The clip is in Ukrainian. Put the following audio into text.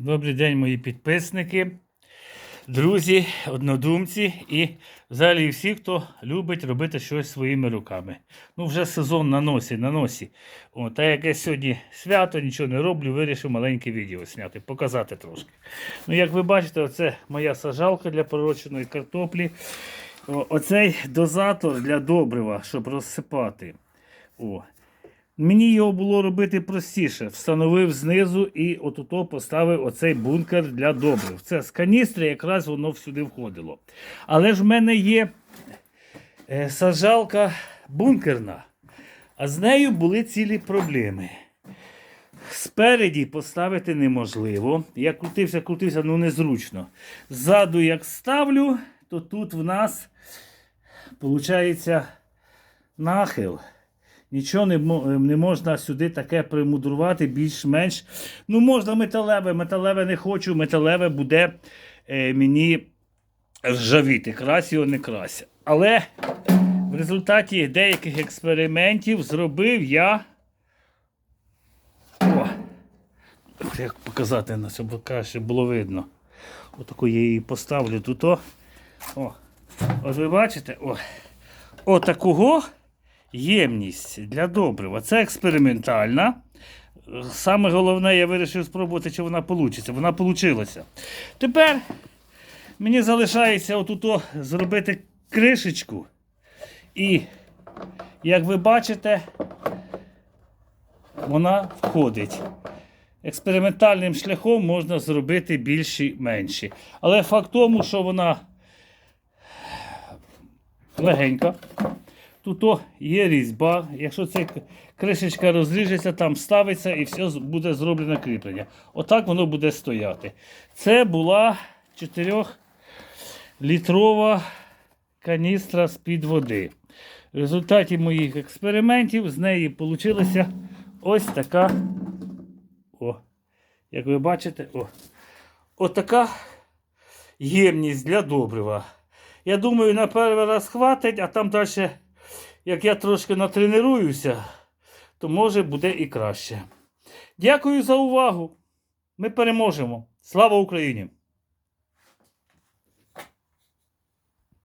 Добрий день, мої підписники, друзі, однодумці і взагалі всі, хто любить робити щось своїми руками. Ну, вже сезон на носі, на носі. О, та як я сьогодні свято, нічого не роблю, вирішив маленьке відео зняти, показати трошки. Ну, як ви бачите, оце моя сажалка для пророченої картоплі. О, оцей дозатор для добрива, щоб розсипати. О. Мені його було робити простіше. Встановив знизу і отуто поставив оцей бункер для добрив. Це з каністри якраз воно всюди входило. Але ж в мене є е, сажалка бункерна, а з нею були цілі проблеми. Спереді поставити неможливо. Я крутився, крутився, ну незручно. Ззаду, як ставлю, то тут в нас виходить нахил. Нічого не, не можна сюди таке примудрувати, більш-менш. Ну, можна металеве, металеве не хочу, металеве буде е, мені ржавіти. Крась його не крася. Але в результаті деяких експериментів зробив я. О, як показати на цьому краще було видно. Отаку я її поставлю тут. О. От ви бачите? О. Отакого ємність для добрива. Це експериментальна. Саме головне, я вирішив спробувати, чи вона вийде. Вона вийшла. Тепер мені залишається отут зробити кришечку. І, як ви бачите, вона входить. Експериментальним шляхом можна зробити більші менші. Але факт тому, що вона легенька. Тут є різьба. Якщо ця кришечка розріжеться, там ставиться і все буде зроблено кріплення. Отак воно буде стояти. Це була 4-літрова каністра з-під води. В результаті моїх експериментів з неї вийшла ось така. О, як ви бачите, о, отака ємність для добрива. Я думаю, на перший раз хватить, а там далі, як я трошки натренуюся, то може буде і краще. Дякую за увагу. Ми переможемо. Слава Україні!